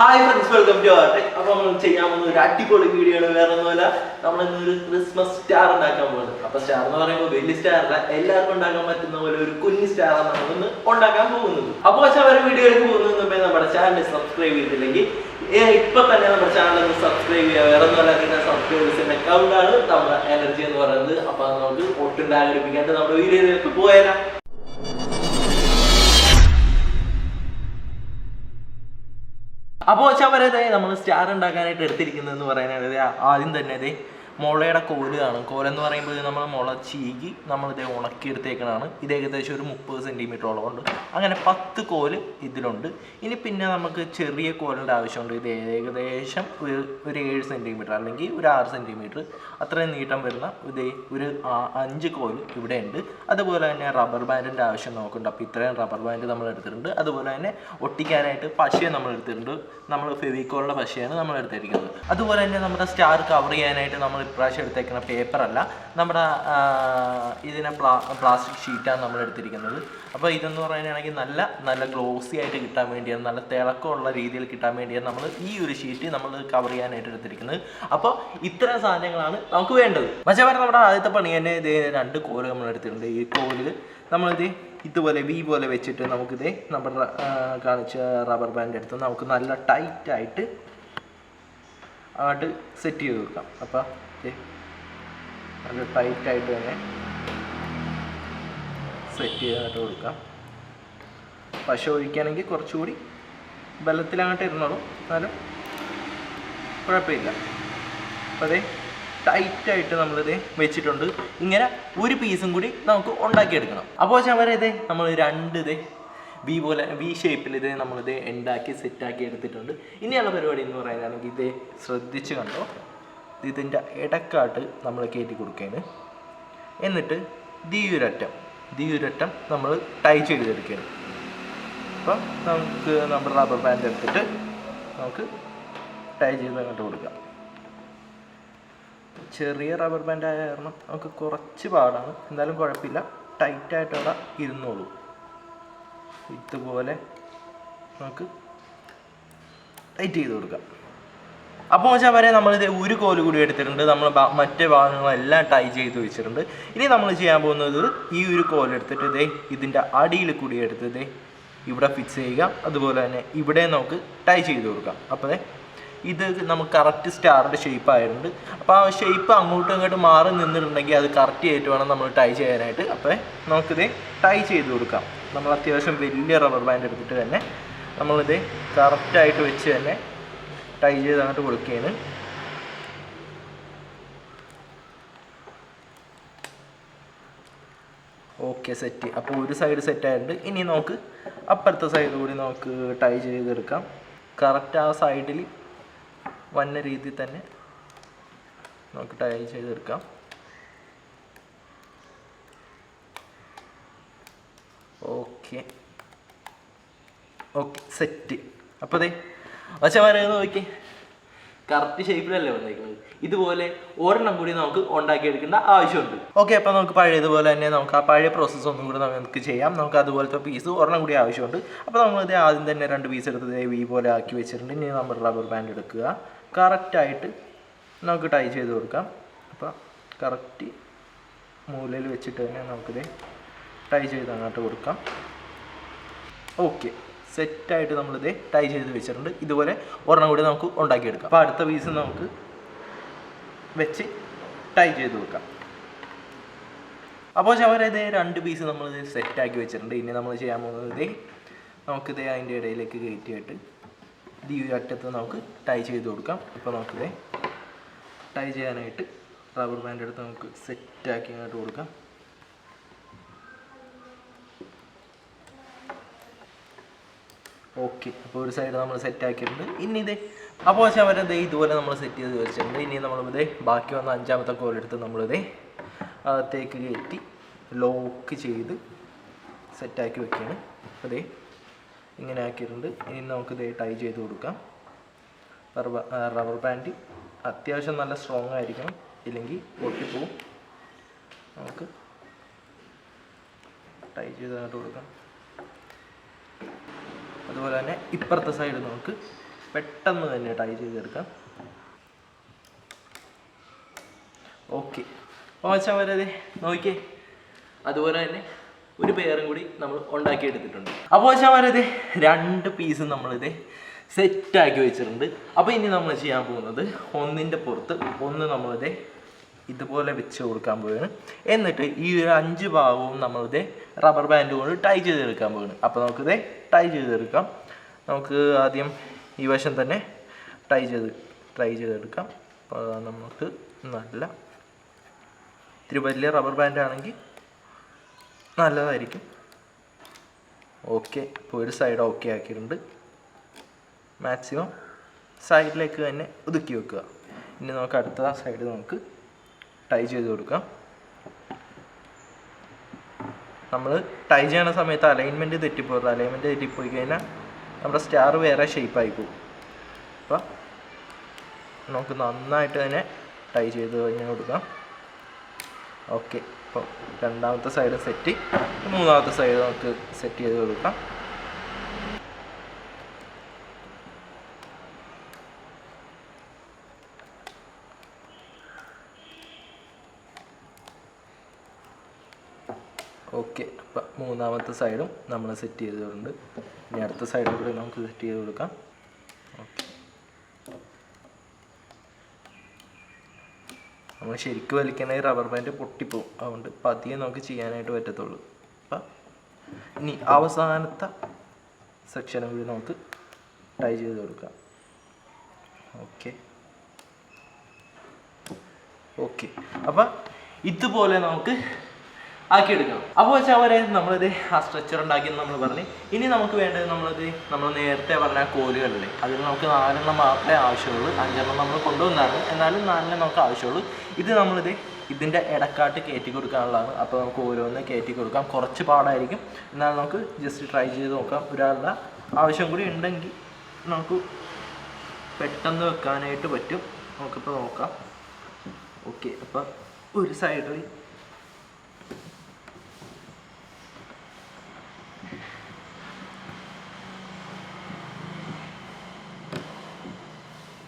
Hi friends welcome to our tech അപ്പോൾ നമ്മൾ ചെയ്യാൻ പോകുന്ന ഒരു അടിപൊളി വീഡിയോ ആണ്. വേറെ ഒന്നുമല്ല നമ്മൾ ഒരു ക്രിസ്മസ് സ്റ്റാർ ഉണ്ടാക്കാൻ പോകുന്നത് അപ്പോൾ സ്റ്റാർ എന്ന് പറയുമ്പോൾ വലിയ സ്റ്റാർ അല്ല എല്ലാവർക്കും ഉണ്ടാക്കാൻ പറ്റുന്ന പോലെ ഒരു കുഞ്ഞു സ്റ്റാർ ആണ് നമ്മൾ ഇന്ന് ഉണ്ടാക്കാൻ പോകുന്നത്. അപ്പോൾ പക്ഷേ അവരെ വീഡിയോയിലേക്ക് പോകുന്നതിന് മുമ്പേ നമ്മുടെ ചാനൽ സബ്സ്ക്രൈബ് ചെയ്തില്ലെങ്കിൽ ഇപ്പൊ തന്നെ നമ്മുടെ ചാനൽ ഒന്ന് സബ്സ്ക്രൈബ് ചെയ്യുക. വേറെ ഒന്നുമല്ല നിങ്ങളുടെ സബ്സ്ക്രൈബേഴ്സിന്റെ അക്കൗണ്ടാണ് നമ്മുടെ എനർജി എന്ന് പറയുന്നത്. അപ്പൊ നമുക്ക് ഒട്ടും ആഗ്രഹിപ്പിക്കാണ്ട് നമ്മുടെ വീഡിയോയിലേക്ക് പോയാലാ അപ്പോൾ ചവരതെ നമ്മൾ സ്റ്റാർ ഉണ്ടാക്കാനായിട്ട് എടുത്തിരിക്കുന്നതെന്ന് പറയാനാണ്. ആദ്യം തന്നെ അതെ മുളയുടെ കോൽ കാണും. കോലെന്ന് പറയുമ്പോൾ നമ്മൾ മുള ചീകി നമ്മൾ ഇതേ ഉണക്കിയെടുത്തേക്കണതാണ്. ഇത് ഏകദേശം ഒരു മുപ്പത് സെന്റിമീറ്ററോളം ഉണ്ട്. അങ്ങനെ പത്ത് കോൽ ഇതിലുണ്ട്. ഇനി പിന്നെ നമുക്ക് ചെറിയ കോലിന്റെ ആവശ്യമുണ്ട്. ഇത് ഏകദേശം ഒരു ഒരു ഏഴ് സെന്റിമീറ്റർ അല്ലെങ്കിൽ ഒരു ആറ് സെന്റിമീറ്റർ അത്രയും നീട്ടം വരുന്ന ഇതേ ഒരു അഞ്ച് കോൽ ഇവിടെ ഉണ്ട് അതുപോലെ തന്നെ റബ്ബർ ബാൻഡിന്റെ ആവശ്യം നമുക്കുണ്ട്. അപ്പോൾ ഇത്രയും റബ്ബർ ബാൻഡ് നമ്മൾ എടുത്തിട്ടുണ്ട്. അതുപോലെ തന്നെ ഒട്ടിക്കാനായിട്ട് പശയെ നമ്മൾ എടുത്തിട്ടുണ്ട്. നമ്മൾ ഫെവിക്കോളിന്റെ പശയാണ് നമ്മൾ എടുത്തിരിക്കുന്നത്. അതുപോലെ തന്നെ നമ്മുടെ സ്റ്റാർ കവർ ചെയ്യാനായിട്ട് നമ്മൾ ഇപ്രാവശ്യം എടുത്തേക്കുന്ന പേപ്പറല്ല. നമ്മുടെ ഇതിനെ പ്ലാ പ്ലാസ്റ്റിക് ഷീറ്റാണ് നമ്മൾ എടുത്തിരിക്കുന്നത് അപ്പോൾ ഇതെന്ന് പറയുകയാണെങ്കിൽ നല്ല നല്ല ഗ്ലോസി ആയിട്ട് കിട്ടാൻ വേണ്ടിയാണ് നല്ല തിളക്കമുള്ള രീതിയിൽ കിട്ടാൻ വേണ്ടിയാണ് നമ്മൾ ഈ ഒരു ഷീറ്റ് നമ്മൾ കവർ ചെയ്യാനായിട്ട് എടുത്തിരിക്കുന്നത്. അപ്പോൾ ഇത്തരം സാധനങ്ങളാണ് നമുക്ക് വേണ്ടത്. പക്ഷേ പറഞ്ഞാൽ നമ്മുടെ ആദ്യത്തെ പണി തന്നെ ഇത് രണ്ട് കോൽ നമ്മൾ എടുത്തിട്ടുണ്ട്. ഈ കോൽ നമ്മളിത് ഇതുപോലെ വി പോലെ വെച്ചിട്ട് നമുക്കിത് നമ്മുടെ കാണിച്ച റബ്ബർ ബാൻഡ് എടുത്ത് നമുക്ക് നല്ല ടൈറ്റായിട്ട് അങ്ങോട്ട് സെറ്റ് ചെയ്ത് വെക്കാം. അപ്പോൾ ദേ നല്ല ടൈറ്റായിട്ട് തന്നെ സെറ്റ് ചെയ്തിട്ട് കൊടുക്കാം. പശ ഒഴിക്കുകയാണെങ്കിൽ കുറച്ചുകൂടി ബലത്തിലങ്ങോട്ട് ഇരുന്നോളൂ. എന്നാലും കുഴപ്പമില്ല. അപ്പോൾ അതെ ടൈറ്റായിട്ട് നമ്മളിത് വെച്ചിട്ടുണ്ട്. ഇങ്ങനെ ഒരു പീസും കൂടി നമുക്ക് ഉണ്ടാക്കിയെടുക്കണം. അപ്പോൾ ചവര ഇതേ നമ്മൾ രണ്ട് ഇതേ വി പോലെ വി ഷേപ്പിൽ ഇത് നമ്മളിത് ഉണ്ടാക്കി സെറ്റാക്കി എടുത്തിട്ടുണ്ട്. ഇനിയുള്ള പരിപാടി എന്ന് പറയുകയാണെങ്കിൽ ഇത് ശ്രദ്ധിച്ച് കണ്ടോ? ഇതിന്റെ ഇടക്കാട്ട് നമ്മൾ കയറ്റി കൊടുക്കുകയാണ് എന്നിട്ട് ദീയുരറ്റം ദീയുരറ്റം നമ്മൾ ടൈ ചെയ്ത് ചെയ്തെടുക്കുകയാണ് അപ്പം നമുക്ക് നമ്മുടെ റബ്ബർ ബാൻഡ് എടുത്തിട്ട് നമുക്ക് ടൈ ചെയ്ത് അങ്ങോട്ട് കൊടുക്കാം. ചെറിയ റബ്ബർ ബാൻഡ് ആയ കാരണം നമുക്ക് കുറച്ച് പാടാണ്. എന്തായാലും കുഴപ്പമില്ല. ടൈറ്റായിട്ട് അവിടെ ഇരുന്നോളൂ. ഇതുപോലെ നമുക്ക് ടൈറ്റ് ചെയ്ത് കൊടുക്കാം. അപ്പോൾ വെച്ചാൽ വരെ നമ്മളിത് ഒരു കോൽ കൂടി എടുത്തിട്ടുണ്ട്. നമ്മൾ മറ്റേ ഭാഗങ്ങളെല്ലാം ടൈ ചെയ്ത് വെച്ചിട്ടുണ്ട്. ഇനി നമ്മൾ ചെയ്യാൻ പോകുന്നത് ഈ ഒരു കോൽ എടുത്തിട്ട് ഇതേ ഇതിന്റെ അടിയിൽ കൂടി എടുത്ത് ഇതേ ഇവിടെ ഫിക്സ് ചെയ്യുക. അതുപോലെ തന്നെ ഇവിടെ നമുക്ക് ടൈ ചെയ്ത് കൊടുക്കാം. അപ്പോൾ ഇത് നമുക്ക് കറക്റ്റ് സ്റ്റാറിന്റെ ഷേപ്പ് ആയിട്ടുണ്ട്. അപ്പോൾ ആ ഷേപ്പ് അങ്ങോട്ടും ഇങ്ങോട്ടും മാറി നിന്നിട്ടുണ്ടെങ്കിൽ അത് കറക്റ്റ് ആയിട്ട് വേണം നമ്മൾ ടൈ ചെയ്യാനായിട്ട്. അപ്പോൾ നമുക്കിത് ടൈ ചെയ്ത് കൊടുക്കാം. നമ്മൾ അത്യാവശ്യം വലിയ റബ്ബർ ബാൻഡ് എടുത്തിട്ട് തന്നെ നമ്മളിത് കറക്റ്റായിട്ട് വെച്ച് തന്നെ ടൈ ചെയ്ത് അങ്ങോട്ട് കൊടുക്കുകയാണ്. ഓക്കെ സെറ്റ് അപ്പോൾ ഒരു സൈഡ് സെറ്റ് ആയിട്ടുണ്ട്. ഇനി നമുക്ക് അപ്പുറത്തെ സൈഡ് കൂടി നമുക്ക് ടൈ ചെയ്തെടുക്കാം. കറക്റ്റ് ആ സൈഡിൽ വന്ന രീതിയിൽ തന്നെ നമുക്ക് ടൈ ചെയ്തെടുക്കാം. ഓക്കെ ഓക്കെ സെറ്റ് അപ്പോൾ അതെ പക്ഷെ നോക്കി. കറക്റ്റ് ഷേപ്പിലല്ലേ വന്നേക്കുന്നത്? ഇതുപോലെ ഒരെണ്ണം കൂടി നമുക്ക് ഉണ്ടാക്കിയെടുക്കേണ്ട ആവശ്യമുണ്ട്. ഓക്കെ അപ്പോൾ നമുക്ക് പഴയതുപോലെ തന്നെ നമുക്ക് ആ പഴയ പ്രോസസ്സ് ഒന്നും കൂടി നമുക്ക് ചെയ്യാം. നമുക്ക് അതുപോലത്തെ പീസ് ഒരെണ്ണം കൂടി ആവശ്യമുണ്ട്. അപ്പോൾ നമ്മളിത് ആദ്യം തന്നെ രണ്ട് പീസ് എടുത്തത് വി പോലെ ആക്കി വെച്ചിട്ടുണ്ട്. ഇനി നമ്മൾ റബ്ബർ ബാൻഡ് എടുക്കുക. കറക്റ്റായിട്ട് നമുക്ക് ടൈ ചെയ്ത് കൊടുക്കാം. അപ്പോൾ കറക്റ്റ് മൂലയിൽ വെച്ചിട്ട് തന്നെ നമുക്കിത് ടൈ ചെയ്ത് അങ്ങോട്ട് കൊടുക്കാം. ഓക്കെ സെറ്റായിട്ട് നമ്മളിത് ടൈ ചെയ്ത് വെച്ചിട്ടുണ്ട്. ഇതുപോലെ ഒരെണ്ണം കൂടി നമുക്ക് ഉണ്ടാക്കിയെടുക്കാം. അപ്പോൾ അടുത്ത പീസ് നമുക്ക് വെച്ച് ടൈ ചെയ്ത് വെക്കാം. അപ്പോൾ ചവര ഇതേ രണ്ട് പീസ് നമ്മളിത് സെറ്റാക്കി വെച്ചിട്ടുണ്ട്. ഇനി നമ്മൾ ചെയ്യാൻ പോകുന്നത് നമുക്കിത് അതിന്റെ ഇടയിലേക്ക് കയറ്റിയിട്ട് ഈ അറ്റത്ത് നമുക്ക് ടൈ ചെയ്ത് കൊടുക്കാം. ഇപ്പോൾ നമുക്കിത് ടൈ ചെയ്യാനായിട്ട് റബ്ബർ ബാൻഡ് എടുത്ത് നമുക്ക് സെറ്റാക്കി അങ്ങോട്ട് കൊടുക്കാം. ഓക്കെ. അപ്പോൾ ഒരു സൈഡ് നമ്മൾ സെറ്റ് ആക്കിയിട്ടുണ്ട്. ഇനി ഇതേ അപ്പോൾ പക്ഷേ ദേ ഇതുപോലെ നമ്മൾ സെറ്റ് ചെയ്ത് വെച്ചിട്ടുണ്ട്. ഇനി നമ്മൾ ഇതേ ബാക്കി വന്ന അഞ്ചാമത്തെ കോലെടുത്ത് നമ്മളിതേ അകത്തേക്ക് കയറ്റി ലോക്ക് ചെയ്ത് സെറ്റാക്കി വെക്കുകയാണ് ദേ ഇങ്ങനെ ആക്കിയിട്ടുണ്ട്. ഇനി നമുക്ക് ഇതേ ടൈ ചെയ്ത് കൊടുക്കാം. റബ്ബർ റബ്ബർ ബാൻഡ് അത്യാവശ്യം നല്ല സ്ട്രോങ് ആയിരിക്കണം. ഇല്ലെങ്കിൽ പൊട്ടിപ്പോവും. നമുക്ക് ടൈ ചെയ്ത് കൊടുക്കാം. അതുപോലെ തന്നെ ഇപ്പുറത്തെ സൈഡ് നമുക്ക് പെട്ടെന്ന് തന്നെ ടൈ ചെയ്തെടുക്കാം. ഓക്കെ ഓച്ചാ വരാതെ നോക്കിയേ. അതുപോലെ തന്നെ ഒരു പേരും കൂടി നമ്മൾ ഉണ്ടാക്കിയെടുത്തിട്ടുണ്ട്. അപ്പോൾ വെച്ചാൽ വരാതെ രണ്ട് പീസ് നമ്മളിത് സെറ്റാക്കി വെച്ചിട്ടുണ്ട്. അപ്പോൾ ഇനി നമ്മൾ ചെയ്യാൻ പോകുന്നത് ഒന്നിന്റെ പുറത്ത് ഒന്ന് നമ്മളിത് ഇതുപോലെ വെച്ച് കൊടുക്കാൻ പോവുകയാണ് എന്നിട്ട് ഈ ഒരു അഞ്ച് ഭാഗവും നമ്മളിത് റബ്ബർ ബാൻഡ് കൊണ്ട് ടൈ ചെയ്തെടുക്കാൻ പോവുകയാണ് അപ്പോൾ നമുക്കിത് ടൈ ചെയ്തെടുക്കാം. നമുക്ക് ആദ്യം ഈ വശം തന്നെ ടൈ ചെയ്ത് ട്രൈ ചെയ്തെടുക്കാം. അപ്പോൾ നമുക്ക് നല്ല ഇത്തിരി വലിയ റബ്ബർ ബാൻഡ് ആണെങ്കിൽ നല്ലതായിരിക്കും. ഓക്കെ ഇപ്പോൾ ഒരു സൈഡ് ഓക്കെ ആക്കിയിട്ടുണ്ട്. മാക്സിമം സൈഡിലേക്ക് തന്നെ ഒതുക്കി വെക്കുക. ഇനി നമുക്ക് അടുത്ത സൈഡ് നമുക്ക് ടൈ ചെയ്ത് കൊടുക്കാം. നമ്മൾ ടൈ ചെയ്യണ സമയത്ത് അലൈൻമെന്റ് തെറ്റിപ്പോകും അലൈൻമെന്റ് തെറ്റിപ്പോയി കഴിഞ്ഞാൽ നമ്മുടെ സ്റ്റാർ വേറെ ഷേപ്പായി പോകും. അപ്പം നമുക്ക് നന്നായിട്ട് തന്നെ ടൈ ചെയ്ത് കഴിഞ്ഞ് കൊടുക്കാം. ഓക്കെ അപ്പം രണ്ടാമത്തെ സൈഡ് സെറ്റ് മൂന്നാമത്തെ സൈഡ് നമുക്ക് സെറ്റ് ചെയ്ത് കൊടുക്കാം. ഓക്കെ അപ്പം മൂന്നാമത്തെ സൈഡും നമ്മൾ സെറ്റ് ചെയ്തിട്ടുണ്ട് ഇനി അടുത്ത സൈഡിൽ കൂടി നമുക്ക് സെറ്റ് ചെയ്ത് കൊടുക്കാം. ഓക്കെ. നമ്മൾ ശരിക്കും വലിക്കണ റബ്ബർ ബാൻഡ് പൊട്ടിപ്പോവും. അതുകൊണ്ട് പതിയെ നമുക്ക് ചെയ്യാനായിട്ട് പറ്റത്തുള്ളൂ. അപ്പം ഇനി അവസാനത്തെ സെക്ഷനും കൂടി നമുക്ക് ട്രൈ ചെയ്ത് കൊടുക്കാം. ഓക്കെ. ഓക്കെ. അപ്പം ഇതുപോലെ നമുക്ക് ആക്കിയെടുക്കണം. അപ്പോൾ വെച്ചാൽ അവരെ നമ്മളിത് ആ സ്ട്രെച്ചർ ഉണ്ടാക്കിയെന്ന് നമ്മൾ പറഞ്ഞ്. ഇനി നമുക്ക് വേണ്ടത് നമ്മളിത് നമ്മൾ നേരത്തെ പറഞ്ഞ ആ കോലുകളില്ലേ അതിൽ നമുക്ക് നാലെണ്ണം മാത്രമേ ആവശ്യമുള്ളൂ. അഞ്ചെണ്ണം നമ്മൾ കൊണ്ടുവന്നാണ്. എന്നാലും നാലെണ്ണം നമുക്ക് ആവശ്യമുള്ളൂ. ഇത് നമ്മളിത് ഇതിന്റെ ഇടക്കാട്ട് കയറ്റി കൊടുക്കാനുള്ളതാണ്. അപ്പോൾ നമുക്ക് ഓരോന്ന് കയറ്റി കൊടുക്കാം. കുറച്ച് പാടായിരിക്കും. എന്നാൽ നമുക്ക് ജസ്റ്റ് ട്രൈ ചെയ്ത് നോക്കാം. ഒരാളുടെ ആവശ്യം കൂടി ഉണ്ടെങ്കിൽ നമുക്ക് പെട്ടെന്ന് വെക്കാനായിട്ട് പറ്റും. നമുക്കിപ്പോൾ നോക്കാം. ഓക്കെ അപ്പം ഒരു സൈഡിൽ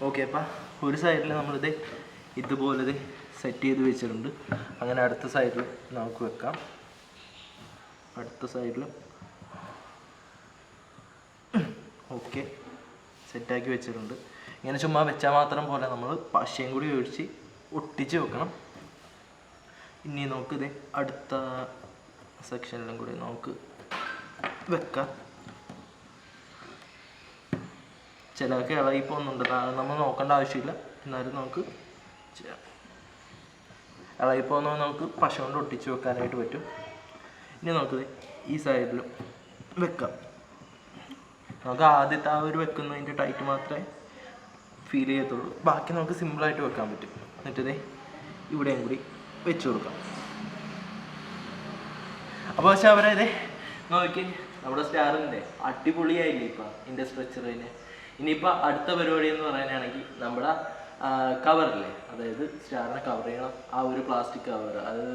ഓക്കെ അപ്പം ഒരു സൈഡിൽ നമ്മളിത് ഇതുപോലെ സെറ്റ് ചെയ്ത് വെച്ചിട്ടുണ്ട്. അങ്ങനെ അടുത്ത സൈഡിൽ നമുക്ക് വെക്കാം. അടുത്ത സൈഡിൽ ഓക്കെ സെറ്റാക്കി വെച്ചിട്ടുണ്ട്. ഇങ്ങനെ ചുമ്മാ വെച്ചാൽ മാത്രം പോലെ നമ്മൾ പശയും കൂടി ഒഴിച്ച് ഒട്ടിച്ച് വെക്കണം. ഇനി നമുക്കിത് അടുത്ത സെക്ഷനിലും കൂടി നമുക്ക് വെക്കാം. ചിലർക്ക് ഇളകി പോകുന്നുണ്ട്. നമ്മൾ നോക്കേണ്ട ആവശ്യമില്ല. എന്നാലും നമുക്ക് ചെയ്യാം. ഇളകി പോകുന്നത് നമുക്ക് പശ കൊണ്ട് ഒട്ടിച്ച് വെക്കാനായിട്ട് പറ്റും. ഇനി നമുക്ക് ഈ സൈഡിലും വെക്കാം. നമുക്ക് ആദ്യത്തെ ആ ഒരു വെക്കുന്നതിന്റെ ടൈറ്റ് മാത്രമേ ഫീൽ ചെയ്യത്തുള്ളൂ. ബാക്കി നമുക്ക് സിമ്പിളായിട്ട് വെക്കാൻ പറ്റും. എന്നിട്ടിതേ ഇവിടെയും കൂടി വെച്ച് കൊടുക്കാം. അപ്പോൾ പക്ഷെ അവരെ ഇതേ നോക്കി നമ്മുടെ സ്റ്റാറിന്റെ അടിപൊളിയായില്ലേ ഇപ്പം ഇതിന്റെ സ്ട്രക്ചറിന് ഇനിയിപ്പോൾ അടുത്ത പരിപാടി എന്ന് പറയാനാണെങ്കിൽ നമ്മുടെ കവറില്ലേ അതായത് സ്റ്റാറിനെ കവർ ചെയ്യണം. ആ ഒരു പ്ലാസ്റ്റിക് കവർ അത്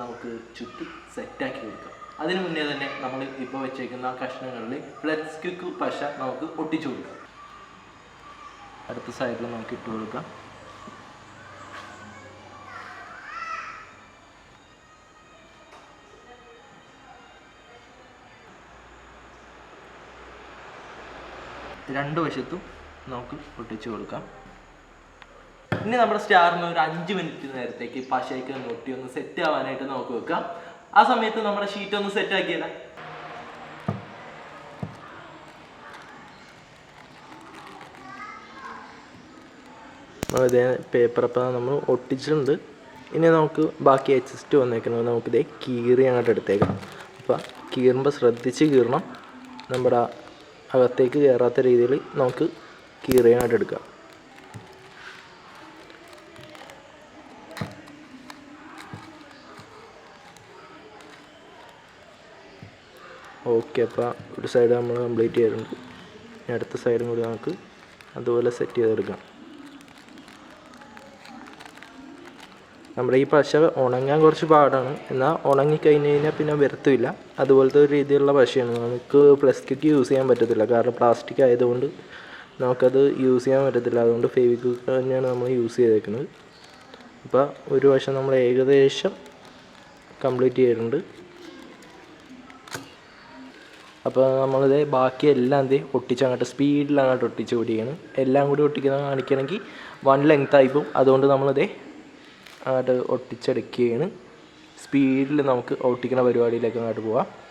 നമുക്ക് ചുറ്റി സെറ്റാക്കി കൊടുക്കാം. അതിനു മുന്നേ തന്നെ നമ്മൾ ഇപ്പോൾ വെച്ചേക്കുന്ന കഷ്ണങ്ങളിൽ ഫ്ലെക്സ് പശ നമുക്ക് ഒട്ടിച്ചു കൊടുക്കാം. അടുത്ത സൈഡിൽ നമുക്ക് ഇട്ട് കൊടുക്കാം. രണ്ട് വശത്തും നമുക്ക് ഒട്ടിച്ചു കൊടുക്കാം. ഇനി നമ്മുടെ സ്റ്റാറിന് ഒരു അഞ്ച് മിനിറ്റ് നേരത്തേക്ക് പശയ്ക്ക് ഒന്ന് ഒന്ന് സെറ്റ് ആവാനായിട്ട് നമുക്ക് വെക്കാം. ആ സമയത്ത് നമ്മുടെ ഷീറ്റ് ഒന്ന് സെറ്റ് ആക്കിയല്ല അതേ പേപ്പർ അപ്പം നമ്മൾ ഒട്ടിച്ചിട്ടുണ്ട്. ഇനി നമുക്ക് ബാക്കി അഡ്ജസ്റ്റ് വന്നേക്കുന്നത് നമുക്കിതേ കീറി അങ്ങോട്ട് എടുത്തേക്കാം. അപ്പം കീറുമ്പോൾ ശ്രദ്ധിച്ച് കീറണം. നമ്മുടെ അകത്തേക്ക് കയറാത്ത രീതിയിൽ നമുക്ക് കീറിയായിട്ട് എടുക്കാം. ഓക്കെ അപ്പോൾ ഒരു സൈഡ് നമ്മൾ കംപ്ലീറ്റ് ചെയ്തിട്ടുണ്ട്. ഇനി അടുത്ത സൈഡും കൂടി നമുക്ക് അതുപോലെ സെറ്റ് ചെയ്തെടുക്കാം. നമ്മുടെ ഈ പശ ഉണങ്ങാൻ കുറച്ച് പാടാണ്. എന്നാൽ ഉണങ്ങി കഴിഞ്ഞ് കഴിഞ്ഞാൽ പിന്നെ വരത്തുമില്ല അതുപോലത്തെ ഒരു രീതിയിലുള്ള പശയാണ്. നമുക്ക് പ്ലാസ്റ്റിക് യൂസ് ചെയ്യാൻ പറ്റത്തില്ല. കാരണം പ്ലാസ്റ്റിക് ആയതുകൊണ്ട് നമുക്കത് യൂസ് ചെയ്യാൻ പറ്റത്തില്ല. അതുകൊണ്ട് ഫെവിക്വിക്ക് തന്നെയാണ് നമ്മൾ യൂസ് ചെയ്തേക്കുന്നത്. അപ്പോൾ ഒരു വശം നമ്മൾ ഏകദേശം കംപ്ലീറ്റ് ചെയ്തിട്ടുണ്ട്. അപ്പോൾ നമ്മളിത് ബാക്കി എല്ലാം എന്ത് ഒട്ടിച്ച് അങ്ങോട്ട് സ്പീഡിൽ അങ്ങോട്ട് ഒട്ടിച്ച് പിടിക്കുകയാണ് എല്ലാം കൂടി ഒട്ടിക്കുന്ന കാണിക്കണമെങ്കിൽ വൺ ലെങ്ത് ആയിപ്പോൾ അതുകൊണ്ട് നമ്മളിത് അങ്ങോട്ട് ഒട്ടിച്ചെടുക്കുകയാണ്. സ്പീഡിൽ നമുക്ക് ഒട്ടിക്കുന്ന പരിപാടിയിലേക്ക് അങ്ങോട്ട് പോവാം.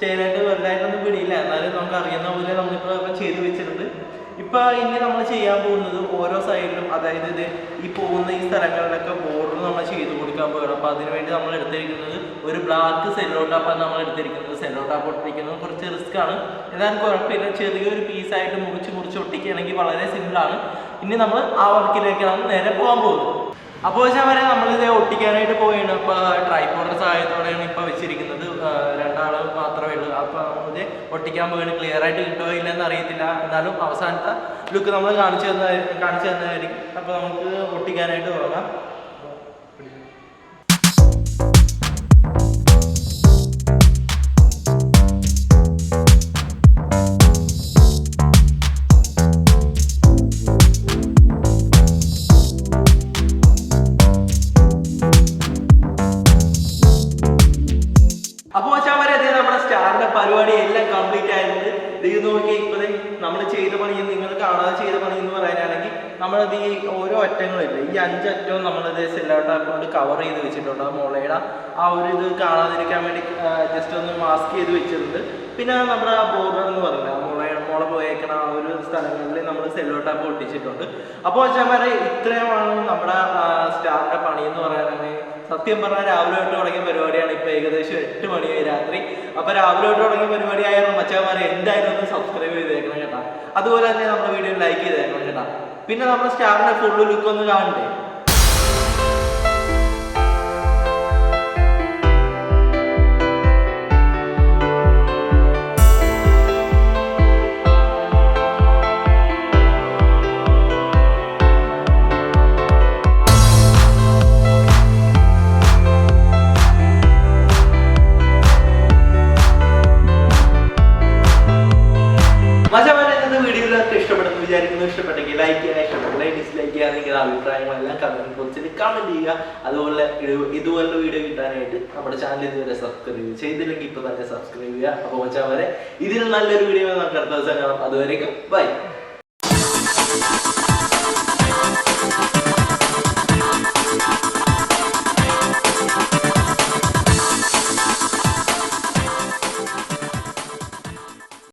ചെയ്യാനായിട്ട് വലുതായിട്ടൊന്നും പിടിയില്ല. എന്നാലും നമുക്ക് അറിയുന്ന പോലെ നമ്മളിപ്പോൾ ഇപ്പം ചെയ്ത് വെച്ചിട്ടുണ്ട്. ഇപ്പൊ ഇനി നമ്മൾ ചെയ്യാൻ പോകുന്നത് ഓരോ സൈഡിലും അതായത് ഇത് ഈ പോകുന്ന ഈ സ്ഥലങ്ങളിലൊക്കെ ബോർഡർ നമ്മൾ ചെയ്ത് കൊടുക്കാൻ പോകണം അപ്പൊ അതിനുവേണ്ടി നമ്മൾ എടുത്തിരിക്കുന്നത് ഒരു ബ്ലാക്ക് സെല്ലോ നമ്മൾ എടുത്തിരിക്കുന്നത്. സെല്ലോ ടാപ്പ് ഒട്ടിക്കുന്നത് കുറച്ച് റിസ്ക് ആണ്. എന്നാലും കുഴപ്പമില്ല. ചെറിയൊരു പീസായിട്ട് മുറിച്ച് മുറിച്ച് ഒട്ടിക്കുകയാണെങ്കിൽ വളരെ സിമ്പിൾ ആണ്. ഇനി നമ്മൾ ആ വർക്കിലേക്കാണ് നേരെ പോകാൻ പോകുന്നത്. അപ്പോൾ വെച്ചാൽ വരെ നമ്മളിത് ഒട്ടിക്കാനായിട്ട് പോവുകയാണ്. ഇപ്പോൾ ട്രൈപോർഡർ സഹായത്തോടെയാണ് ഇപ്പോൾ വെച്ചിരിക്കുന്നത് രണ്ടാൾ മാത്രമേ ഉള്ളൂ അപ്പോൾ നമ്മളിത് ഒട്ടിക്കാൻ പോവുകയാണ്. ക്ലിയർ ആയിട്ട് കിട്ടുമോ ഇല്ലെന്ന് അറിയത്തില്ല. എന്നാലും അവസാനത്തെ ലുക്ക് നമ്മൾ കാണിച്ചു തന്ന കാണിച്ചു തന്നതായിരിക്കും. അപ്പോൾ നമുക്ക് ഒട്ടിക്കാനായിട്ട് പോകാം. അറ്റങ്ങളില്ലേ ഈ അഞ്ച് അറ്റവും നമ്മളിത് സെല്ലൗട്ട് കൊണ്ട് കവർ ചെയ്ത് വെച്ചിട്ടുണ്ട്. മുളയുടെ ആ ഒരു ഇത് കാണാതിരിക്കാൻ വേണ്ടി ജസ്റ്റ് ഒന്ന് മാസ്ക് ചെയ്ത് വെച്ചിട്ടുണ്ട്. പിന്നെ നമ്മുടെ ആ ബോർഡർ എന്ന് പറഞ്ഞാൽ മുളയുടെ മുള പോയേക്കണ ആ ഒരു സ്ഥലങ്ങളിൽ നമ്മൾ സെല്ലൗട്ട് ആപ്പ് ഒട്ടിച്ചിട്ടുണ്ട്. അപ്പോൾ വെച്ചാൽ ഇത്രയുമാണ് നമ്മുടെ സ്റ്റാറിന്റെ പണി എന്ന് പറയാനാണെങ്കിൽ സത്യം പറഞ്ഞാൽ രാവിലെ തൊട്ട് തുടങ്ങിയ പരിപാടിയാണ് ഇപ്പൊ ഏകദേശം എട്ട് മണിയായി രാത്രി. അപ്പോൾ രാവിലെ തൊട്ട് തുടങ്ങിയ പരിപാടി ആയിരുന്നു മച്ചാമാരെ എന്തായാലും ഒന്ന് സബ്സ്ക്രൈബ് ചെയ്തേക്കണം കേട്ടാ. അതുപോലെ തന്നെ നമ്മുടെ വീഡിയോ ലൈക്ക് ചെയ്തേക്കണം കേട്ടാ. പിന്നെ നമ്മുടെ സ്റ്റാറിന്റെ ഫുൾ ലുക്ക് ഒന്ന് കാണണ്ടേ? നിങ്ങളുടെ അഭിപ്രായങ്ങളെല്ലാം കമന്റ് ബോക്സിൽ കമന്റ് ചെയ്യുക. അതുപോലെ ഇതുപോലെ വീഡിയോ കിട്ടാനായിട്ട് നമ്മുടെ ചാനൽ ഇതുവരെ സബ്സ്ക്രൈബ് ചെയ്തില്ലെങ്കിൽ ഇപ്പൊ തന്നെ സബ്സ്ക്രൈബ് ചെയ്യുക. അപ്പോൾ വെച്ചാൽ വരെ ഇതിൽ നല്ലൊരു വീഡിയോ നമുക്ക് അടുത്ത ദിവസം കാണാം. അതുവരേക്കും ബൈ